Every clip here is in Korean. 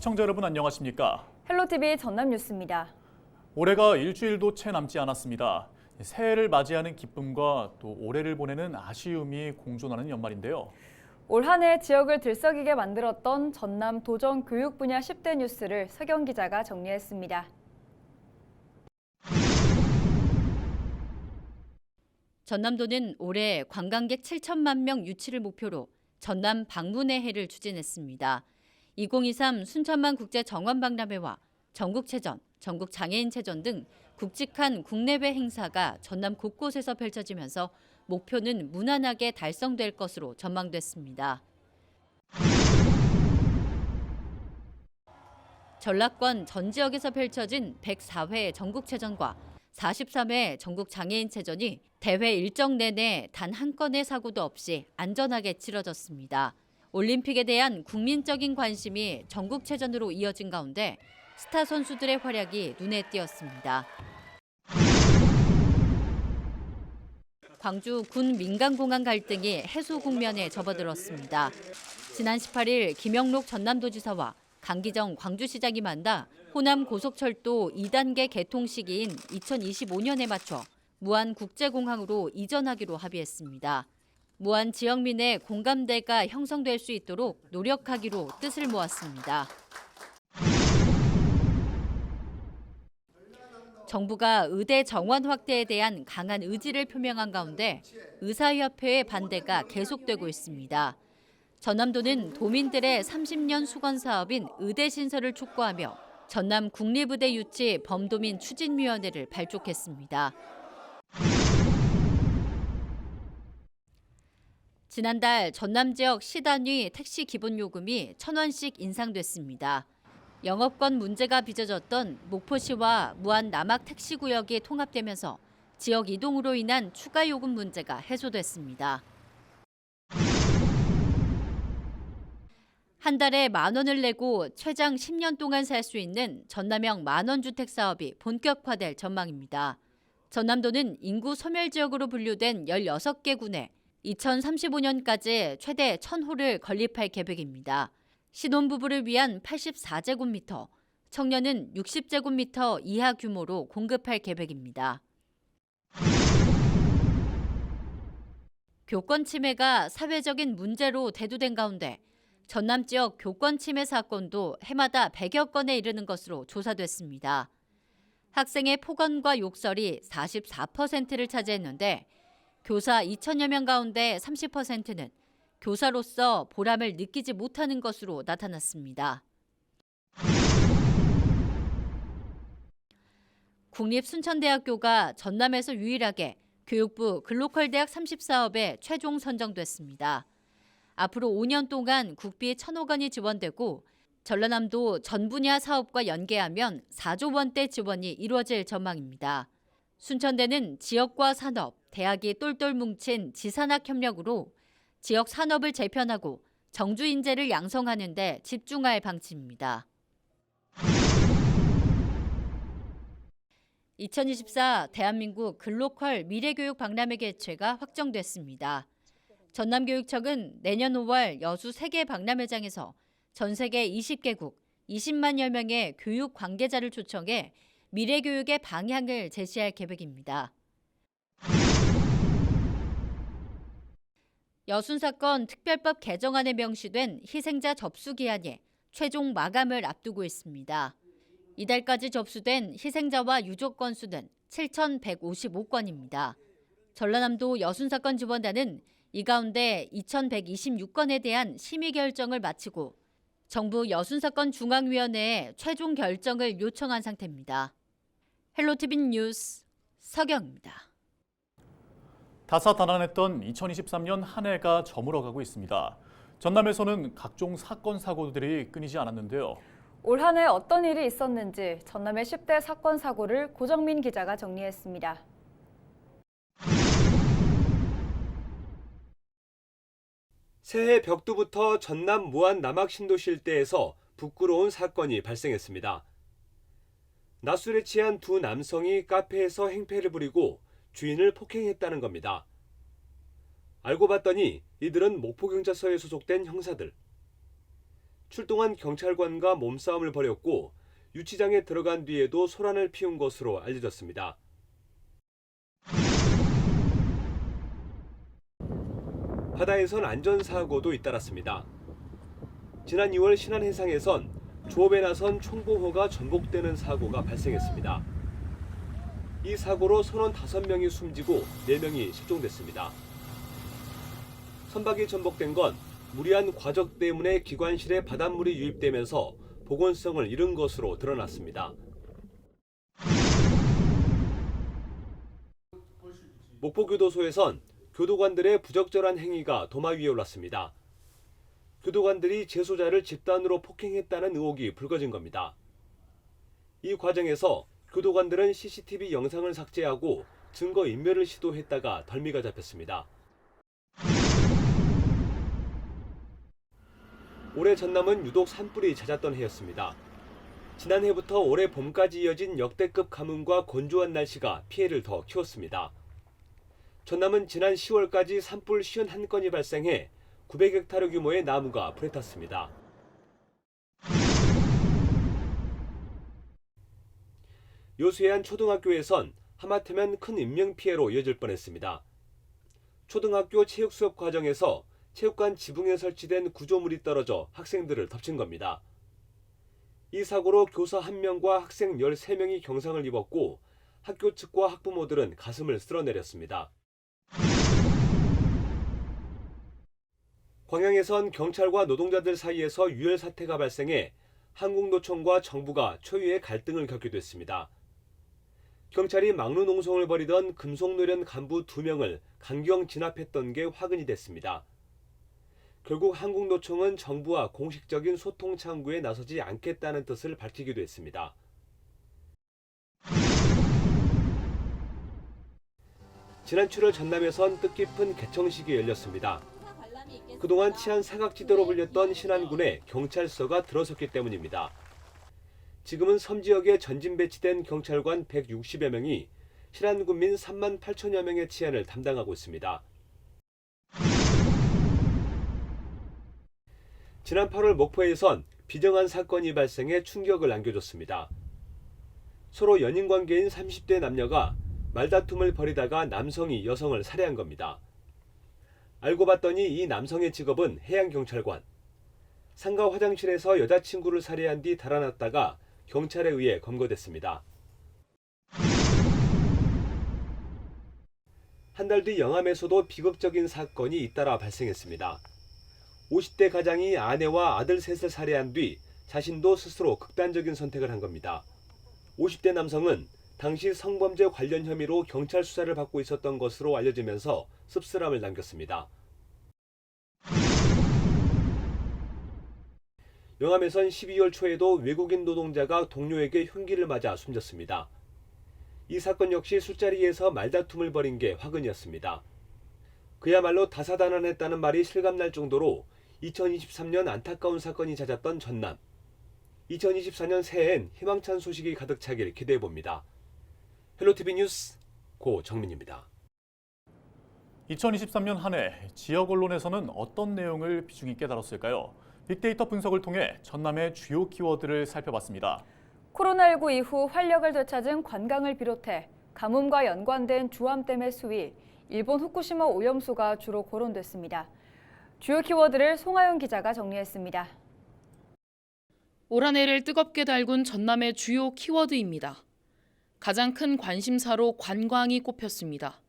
시청자 여러분 안녕하십니까? 헬로티비 전남 뉴스입니다. 올해가 일주일도 채 남지 않았습니다. 새해를 맞이하는 기쁨과 또 올해를 보내는 아쉬움이 공존하는 연말인데요. 올 한 해 지역을 들썩이게 만들었던 전남 도정 교육 분야 10대 뉴스를 서경 기자가 정리했습니다. 전남도는 올해 관광객 7천만 명 유치를 목표로 전남 방문의 해를 추진했습니다. 2023 순천만 국제 정원 박람회와 전국체전, 전국 장애인체전 등 굵직한 국내외 행사가 전남 곳곳에서 펼쳐지면서 목표는 무난하게 달성될 것으로 전망됐습니다. 전라권 전 지역에서 펼쳐진 104회 전국체전과 43회 전국장애인체전이 대회 일정 내내 단 한 건의 사고도 없이 안전하게 치러졌습니다. 올림픽에 대한 국민적인 관심이 전국체전으로 이어진 가운데 스타 선수들의 활약이 눈에 띄었습니다. 광주 군 민간공항 갈등이 해소 국면에 접어들었습니다. 지난 18일 김영록 전남도지사와 강기정 광주시장이 만나 호남 고속철도 2단계 개통 시기인 2025년에 맞춰 무안 국제공항으로 이전하기로 합의했습니다. 무안 지역민의 공감대가 형성될 수 있도록 노력하기로 뜻을 모았습니다. 정부가 의대 정원 확대에 대한 강한 의지를 표명한 가운데 의사협회의 반대가 계속되고 있습니다. 전남도는 도민들의 30년 수건 사업인 의대 신설을 촉구하며 전남 국립의대 유치 범도민 추진위원회를 발족했습니다. 지난달 전남 지역 시단위 택시 기본 요금이 천 원씩 인상됐습니다. 영업권 문제가 빚어졌던 목포시와 무안 남악 택시 구역이 통합되면서 지역 이동으로 인한 추가 요금 문제가 해소됐습니다. 한 달에 만 원을 내고 최장 10년 동안 살 수 있는 전남형 만원 주택 사업이 본격화될 전망입니다. 전남도는 인구 소멸 지역으로 분류된 16개 군에 2035년까지 최대 1000호를 건립할 계획입니다. 신혼부부를 위한 84제곱미터, 청년은 60제곱미터 이하 규모로 공급할 계획입니다. 교권 침해가 사회적인 문제로 대두된 가운데 전남 지역 교권 침해 사건도 해마다 100여 건에 이르는 것으로 조사됐습니다. 학생의 폭언과 욕설이 44%를 차지했는데 교사 2천여 명 가운데 30%는 교사로서 보람을 느끼지 못하는 것으로 나타났습니다. 국립순천대학교가 전남에서 유일하게 교육부 글로컬 대학 30사업에 최종 선정됐습니다. 앞으로 5년 동안 국비 1천억 원이 지원되고 전라남도 전 분야 사업과 연계하면 4조 원대 지원이 이루어질 전망입니다. 순천대는 지역과 산업, 대학이 똘똘 뭉친 지산학 협력으로 지역 산업을 재편하고 정주 인재를 양성하는 데 집중할 방침입니다. 2024 대한민국 글로컬 미래교육 박람회 개최가 확정됐습니다. 전남교육청은 내년 5월 여수 세계 박람회장에서 전 세계 20개국 20만여 명의 교육 관계자를 초청해 미래 교육의 방향을 제시할 계획입니다. 여순 사건 특별법 개정안에 명시된 희생자 접수 기한이 최종 마감을 앞두고 있습니다. 이달까지 접수된 희생자와 유족 건수는 7,155건입니다. 전라남도 여순 사건 지원단은 이 가운데 2,126건에 대한 심의 결정을 마치고 정부 여순 사건 중앙위원회에 최종 결정을 요청한 상태입니다. 헬로티비 뉴스 서경입니다. 다사다난했던 2023년 한 해가 저물어가고 있습니다. 전남에서는 각종 사건 사고들이 끊이지 않았는데요. 올 한 해 어떤 일이 있었는지 전남의 10대 사건 사고를 고정민 기자가 정리했습니다. 새해 벽두부터 전남 무안 남악 신도시 일대에서 부끄러운 사건이 발생했습니다. 낮술에 취한 두 남성이 카페에서 행패를 부리고 주인을 폭행했다는 겁니다. 알고 봤더니 이들은 목포경찰서에 소속된 형사들. 출동한 경찰관과 몸싸움을 벌였고 유치장에 들어간 뒤에도 소란을 피운 것으로 알려졌습니다. 바다에선 안전사고도 잇따랐습니다. 지난 2월 신안 해상에선 조업에 나선 총보호가 전복되는 사고가 발생했습니다. 이 사고로 선원 5명이 숨지고 4명이 실종됐습니다. 선박이 전복된 건 무리한 과적 때문에 기관실에 바닷물이 유입되면서 보건성을 잃은 것으로 드러났습니다. 목포교도소에선 교도관들의 부적절한 행위가 도마 위에 올랐습니다. 교도관들이 재소자를 집단으로 폭행했다는 의혹이 불거진 겁니다. 이 과정에서 교도관들은 CCTV 영상을 삭제하고 증거 인멸을 시도했다가 덜미가 잡혔습니다. 올해 전남은 유독 산불이 잦았던 해였습니다. 지난해부터 올해 봄까지 이어진 역대급 가뭄과 건조한 날씨가 피해를 더 키웠습니다. 전남은 지난 10월까지 산불 51건이 발생해 900헥타르 규모의 나무가 불에 탔습니다. 요수해안 초등학교에선 하마터면 큰 인명피해로 이어질 뻔했습니다. 초등학교 체육 수업 과정에서 체육관 지붕에 설치된 구조물이 떨어져 학생들을 덮친 겁니다. 이 사고로 교사 1명과 학생 13명이 경상을 입었고 학교 측과 학부모들은 가슴을 쓸어내렸습니다. 광양에선 경찰과 노동자들 사이에서 유혈 사태가 발생해 한국노총과 정부가 초유의 갈등을 겪게 됐습니다. 경찰이 막루 농성을 벌이던 금속노련 간부 2명을 강경 진압했던 게 화근이 됐습니다. 결국 한국노총은 정부와 공식적인 소통 창구에 나서지 않겠다는 뜻을 밝히기도 했습니다. 지난 7월 전남에선 뜻깊은 개청식이 열렸습니다. 그동안 치안 사각지대로 불렸던 신안군에 경찰서가 들어섰기 때문입니다. 지금은 섬 지역에 전진 배치된 경찰관 160여 명이 신안군민 3만 8천여 명의 치안을 담당하고 있습니다. 지난 8월 목포에선 비정한 사건이 발생해 충격을 안겨줬습니다. 서로 연인 관계인 30대 남녀가 말다툼을 벌이다가 남성이 여성을 살해한 겁니다. 알고 봤더니 이 남성의 직업은 해양경찰관. 상가 화장실에서 여자친구를 살해한 뒤 달아났다가 경찰에 의해 검거됐습니다. 한 달 뒤 영암에서도 비극적인 사건이 잇따라 발생했습니다. 50대 가장이 아내와 아들 셋을 살해한 뒤 자신도 스스로 극단적인 선택을 한 겁니다. 50대 남성은 당시 성범죄 관련 혐의로 경찰 수사를 받고 있었던 것으로 알려지면서 씁쓸함을 남겼습니다. 영암에선 12월 초에도 외국인 노동자가 동료에게 흉기를 맞아 숨졌습니다. 이 사건 역시 술자리에서 말다툼을 벌인 게 화근이었습니다. 그야말로 다사다난했다는 말이 실감날 정도로 2023년 안타까운 사건이 잦았던 전남. 2024년 새해엔 희망찬 소식이 가득 차길 기대해 봅니다. 헬로티비 뉴스 고정민입니다. 2023년 한 해 지역 언론에서는 어떤 내용을 비중이 깨달았을까요? 빅데이터 분석을 통해 전남의 주요 키워드를 살펴봤습니다. 코로나19 이후 활력을 되찾은 관광을 비롯해 가뭄과 연관된 주암댐의 수위, 일본 후쿠시마 오염수가 주로 거론됐습니다. 주요 키워드를 송하영 기자가 정리했습니다. 올 한 해를 뜨겁게 달군 전남의 주요 키워드입니다. 가장 큰 관심사로 관광이 꼽혔습니다.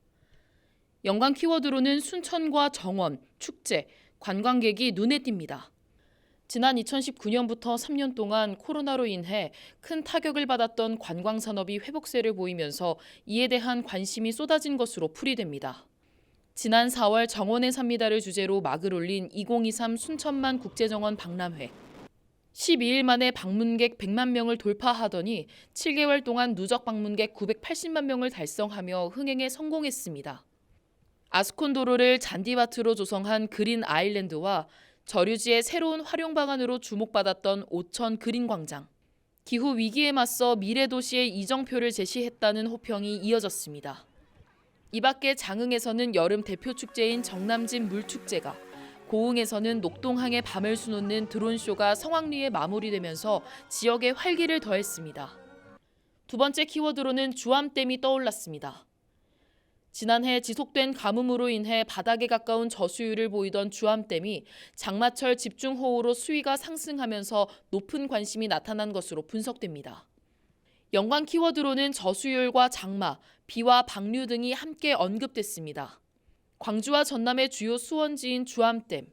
연관 키워드로는 순천과 정원, 축제, 관광객이 눈에 띕니다. 지난 2019년부터 3년 동안 코로나로 인해 큰 타격을 받았던 관광 산업이 회복세를 보이면서 이에 대한 관심이 쏟아진 것으로 풀이됩니다. 지난 4월 정원에 삽니다를 주제로 막을 올린 2023 순천만 국제정원 박람회. 12일 만에 방문객 100만 명을 돌파하더니 7개월 동안 누적 방문객 980만 명을 달성하며 흥행에 성공했습니다. 아스콘 도로를 잔디밭으로 조성한 그린 아일랜드와 저류지의 새로운 활용 방안으로 주목받았던 오천 그린 광장. 기후 위기에 맞서 미래 도시의 이정표를 제시했다는 호평이 이어졌습니다. 이 밖에 장흥에서는 여름 대표 축제인 정남진 물축제가 고흥에서는 녹동항에 밤을 수놓는 드론쇼가 성황리에 마무리되면서 지역에 활기를 더했습니다. 두 번째 키워드로는 주암댐이 떠올랐습니다. 지난해 지속된 가뭄으로 인해 바닥에 가까운 저수율을 보이던 주암댐이 장마철 집중호우로 수위가 상승하면서 높은 관심이 나타난 것으로 분석됩니다. 연관 키워드로는 저수율과 장마, 비와 방류 등이 함께 언급됐습니다. 광주와 전남의 주요 수원지인 주암댐.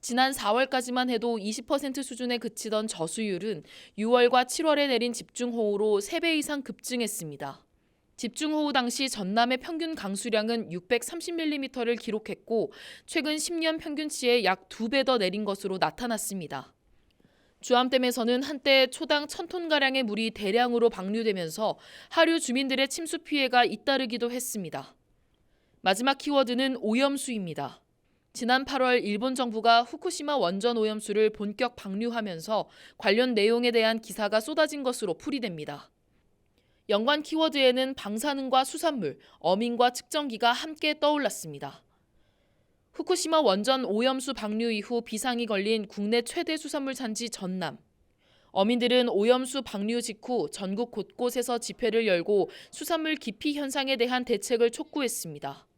지난 4월까지만 해도 20% 수준에 그치던 저수율은 6월과 7월에 내린 집중호우로 3배 이상 급증했습니다. 집중호우 당시 전남의 평균 강수량은 630mm를 기록했고 최근 10년 평균치의 약 2배 더 내린 것으로 나타났습니다. 주암댐에서는 한때 초당 1000톤가량의 물이 대량으로 방류되면서 하류 주민들의 침수 피해가 잇따르기도 했습니다. 마지막 키워드는 오염수입니다. 지난 8월 일본 정부가 후쿠시마 원전 오염수를 본격 방류하면서 관련 내용에 대한 기사가 쏟아진 것으로 풀이됩니다. 연관 키워드에는 방사능과 수산물, 어민과 측정기가 함께 떠올랐습니다. 후쿠시마 원전 오염수 방류 이후 비상이 걸린 국내 최대 수산물 산지 전남. 어민들은 오염수 방류 직후 전국 곳곳에서 집회를 열고 수산물 기피 현상에 대한 대책을 촉구했습니다.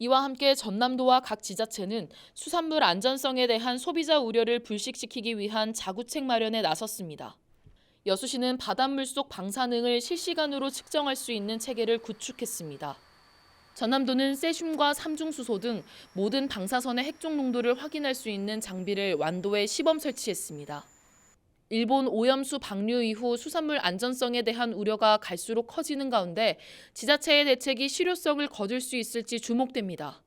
이와 함께 전남도와 각 지자체는 수산물 안전성에 대한 소비자 우려를 불식시키기 위한 자구책 마련에 나섰습니다. 여수시는 바닷물 속 방사능을 실시간으로 측정할 수 있는 체계를 구축했습니다. 전남도는 세슘과 삼중수소 등 모든 방사선의 핵종 농도를 확인할 수 있는 장비를 완도에 시범 설치했습니다. 일본 오염수 방류 이후 수산물 안전성에 대한 우려가 갈수록 커지는 가운데 지자체의 대책이 실효성을 거둘 수 있을지 주목됩니다.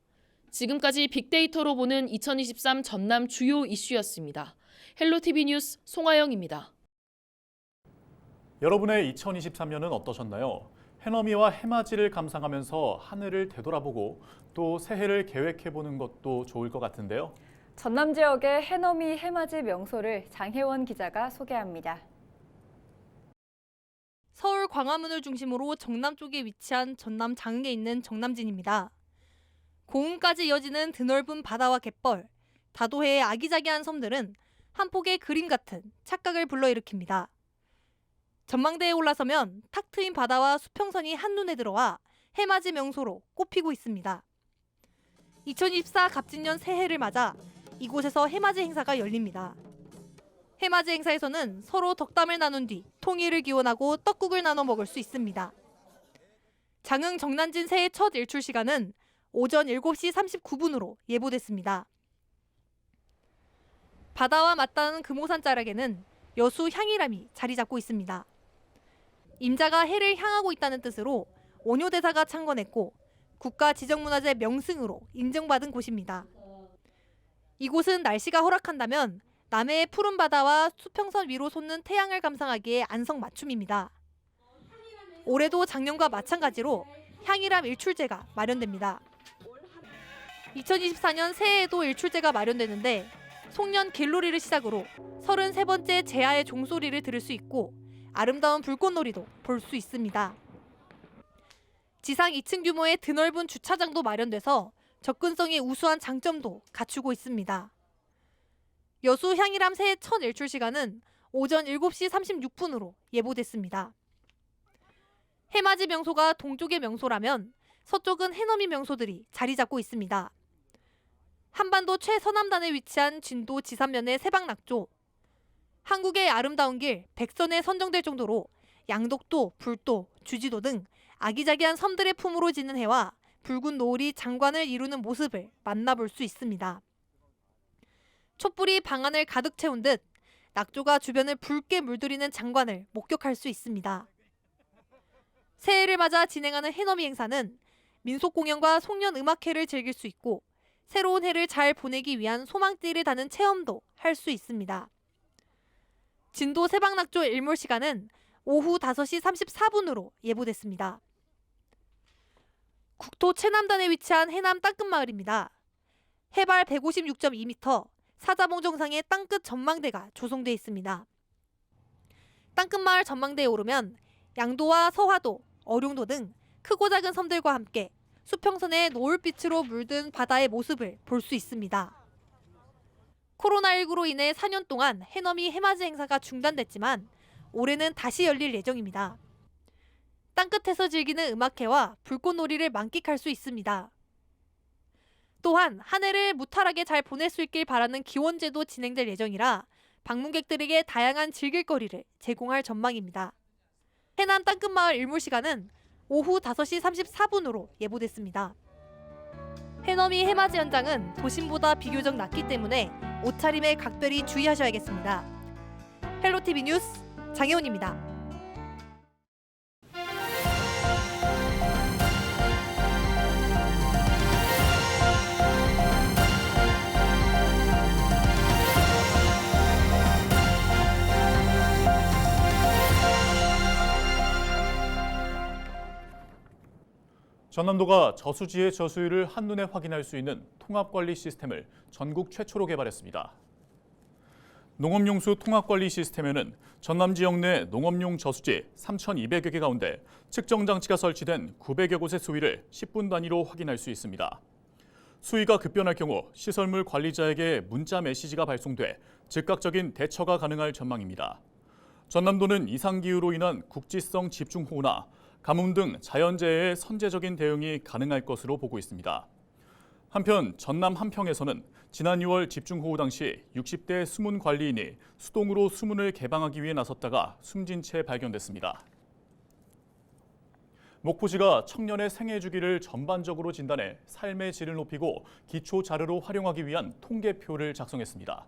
지금까지 빅데이터로 보는 2023 전남 주요 이슈였습니다. 헬로티비 뉴스 송하영입니다. 여러분의 2023년은 어떠셨나요? 해넘이와 해맞이를 감상하면서 하늘을 되돌아보고 또 새해를 계획해보는 것도 좋을 것 같은데요. 전남 지역의 해넘이 해맞이 명소를 장혜원 기자가 소개합니다. 서울 광화문을 중심으로 정남 쪽에 위치한 전남 장흥에 있는 정남진입니다. 고흥까지 이어지는 드넓은 바다와 갯벌, 다도해의 아기자기한 섬들은 한 폭의 그림 같은 착각을 불러일으킵니다. 전망대에 올라서면 탁 트인 바다와 수평선이 한눈에 들어와 해맞이 명소로 꼽히고 있습니다. 2024 갑진년 새해를 맞아 이곳에서 해맞이 행사가 열립니다. 해맞이 행사에서는 서로 덕담을 나눈 뒤 통일을 기원하고 떡국을 나눠 먹을 수 있습니다. 장흥 정난진 새해 첫 일출 시간은 오전 7시 39분으로 예보됐습니다. 바다와 맞닿은 금오산 자락에는 여수 향이람이 자리 잡고 있습니다. 임자가 해를 향하고 있다는 뜻으로 원효대사가 창건했고 국가 지정문화재 명승으로 인정받은 곳입니다. 이곳은 날씨가 허락한다면 남해의 푸른 바다와 수평선 위로 솟는 태양을 감상하기에 안성맞춤입니다. 올해도 작년과 마찬가지로 향이람 일출제가 마련됩니다. 2024년 새해에도 일출제가 마련되는데 송년 길놀이를 시작으로 33번째 제아의 종소리를 들을 수 있고 아름다운 불꽃놀이도 볼 수 있습니다. 지상 2층 규모의 드넓은 주차장도 마련돼서 접근성이 우수한 장점도 갖추고 있습니다. 여수 향이람 새해 첫 일출 시간은 오전 7시 36분으로 예보됐습니다. 해맞이 명소가 동쪽의 명소라면 서쪽은 해넘이 명소들이 자리 잡고 있습니다. 한반도 최서남단에 위치한 진도 지산면의 세방낙조, 한국의 아름다운 길 백선에 선정될 정도로 양독도, 불도, 주지도 등 아기자기한 섬들의 품으로 지는 해와 붉은 노을이 장관을 이루는 모습을 만나볼 수 있습니다. 촛불이 방안을 가득 채운 듯 낙조가 주변을 붉게 물들이는 장관을 목격할 수 있습니다. 새해를 맞아 진행하는 해넘이 행사는 민속 공연과 송년 음악회를 즐길 수 있고 새로운 해를 잘 보내기 위한 소망띠를 다는 체험도 할 수 있습니다. 진도 세방낙조 일몰 시간은 오후 5시 34분으로 예보됐습니다. 국토 최남단에 위치한 해남 땅끝마을입니다. 해발 156.2m, 사자봉 정상의 땅끝 전망대가 조성돼 있습니다. 땅끝마을 전망대에 오르면 양도와 서화도, 어룡도 등 크고 작은 섬들과 함께 수평선에 노을빛으로 물든 바다의 모습을 볼 수 있습니다. 코로나19로 인해 4년 동안 해넘이 해맞이 행사가 중단됐지만 올해는 다시 열릴 예정입니다. 땅끝에서 즐기는 음악회와 불꽃놀이를 만끽할 수 있습니다. 또한 한 해를 무탈하게 잘 보낼 수 있길 바라는 기원제도 진행될 예정이라 방문객들에게 다양한 즐길거리를 제공할 전망입니다. 해남 땅끝마을 일몰 시간은 오후 5시 34분으로 예보됐습니다. 해넘이 해맞이 현장은 도심보다 비교적 낮기 때문에 옷차림에 각별히 주의하셔야겠습니다. 헬로티비 뉴스 장혜원입니다. 전남도가 저수지의 저수율을 한눈에 확인할 수 있는 통합관리 시스템을 전국 최초로 개발했습니다. 농업용수 통합관리 시스템에는 전남 지역 내 농업용 저수지 3,200여 개 가운데 측정 장치가 설치된 900여 곳의 수위를 10분 단위로 확인할 수 있습니다. 수위가 급변할 경우 시설물 관리자에게 문자 메시지가 발송돼 즉각적인 대처가 가능할 전망입니다. 전남도는 이상 기후로 인한 국지성 집중호우나 가뭄 등 자연재해의 선제적인 대응이 가능할 것으로 보고 있습니다. 한편 전남 함평에서는 지난 6월 집중호우 당시 60대 수문 관리인이 수동으로 수문을 개방하기 위해 나섰다가 숨진 채 발견됐습니다. 목포시가 청년의 생애 주기를 전반적으로 진단해 삶의 질을 높이고 기초 자료로 활용하기 위한 통계표를 작성했습니다.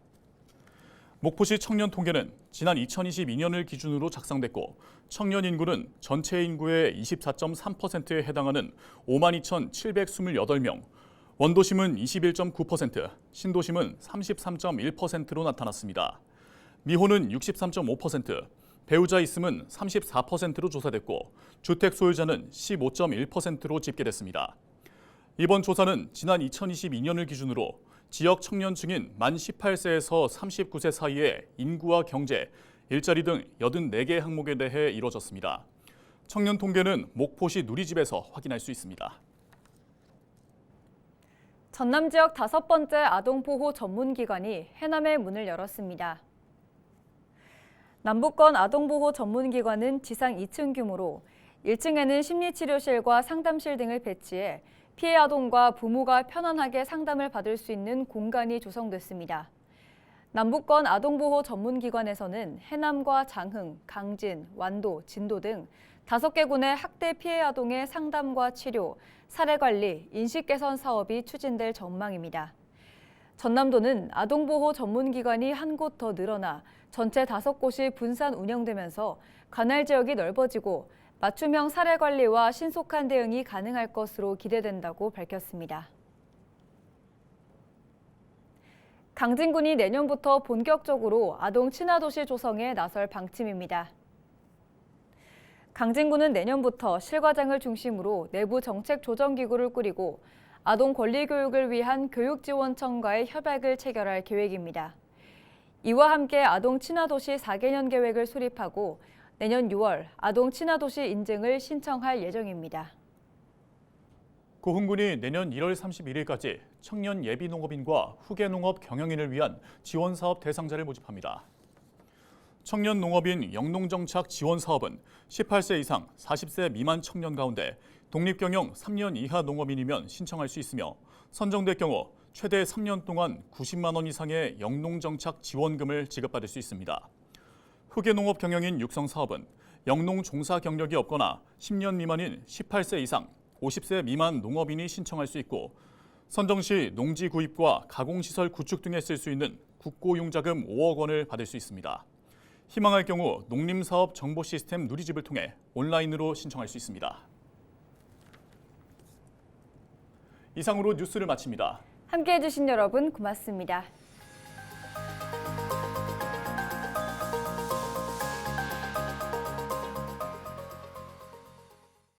목포시 청년 통계는 지난 2022년을 기준으로 작성됐고 청년 인구는 전체 인구의 24.3%에 해당하는 52,728명, 원도심은 21.9%, 신도심은 33.1%로 나타났습니다. 미혼은 63.5%, 배우자 있음은 34%로 조사됐고 주택 소유자는 15.1%로 집계됐습니다. 이번 조사는 지난 2022년을 기준으로 지역 청년층인 만 18세에서 39세 사이의 인구와 경제, 일자리 등 84개 항목에 대해 이뤄졌습니다. 청년 통계는 목포시 누리집에서 확인할 수 있습니다. 전남 지역 다섯 번째 아동보호 전문기관이 해남에 문을 열었습니다. 남부권 아동보호 전문기관은 지상 2층 규모로 1층에는 심리치료실과 상담실 등을 배치해 피해 아동과 부모가 편안하게 상담을 받을 수 있는 공간이 조성됐습니다. 남부권 아동보호 전문기관에서는 해남과 장흥, 강진, 완도, 진도 등 다섯 개 군의 학대 피해 아동의 상담과 치료, 사례 관리, 인식 개선 사업이 추진될 전망입니다. 전남도는 아동보호 전문기관이 한 곳 더 늘어나 전체 다섯 곳이 분산 운영되면서 관할 지역이 넓어지고 맞춤형 사례 관리와 신속한 대응이 가능할 것으로 기대된다고 밝혔습니다. 강진군이 내년부터 본격적으로 아동 친화도시 조성에 나설 방침입니다. 강진군은 내년부터 실과장을 중심으로 내부 정책 조정 기구를 꾸리고 아동 권리 교육을 위한 교육지원청과의 협약을 체결할 계획입니다. 이와 함께 아동 친화도시 4개년 계획을 수립하고 내년 6월 아동 친화도시 인증을 신청할 예정입니다. 고흥군이 내년 1월 31일까지 청년 예비 농업인과 후계 농업 경영인을 위한 지원 사업 대상자를 모집합니다. 청년 농업인 영농정착 지원 사업은 18세 이상 40세 미만 청년 가운데 독립경영 3년 이하 농업인이면 신청할 수 있으며 선정될 경우 최대 3년 동안 90만 원 이상의 영농정착 지원금을 지급받을 수 있습니다. 후계 농업 경영인 육성 사업은 영농 종사 경력이 없거나 10년 미만인 18세 이상 50세 미만 농업인이 신청할 수 있고 선정 시 농지 구입과 가공시설 구축 등에 쓸 수 있는 국고융자금 5억 원을 받을 수 있습니다. 희망할 경우 농림사업 정보 시스템 누리집을 통해 온라인으로 신청할 수 있습니다. 이상으로 뉴스를 마칩니다. 함께해 주신 여러분 고맙습니다.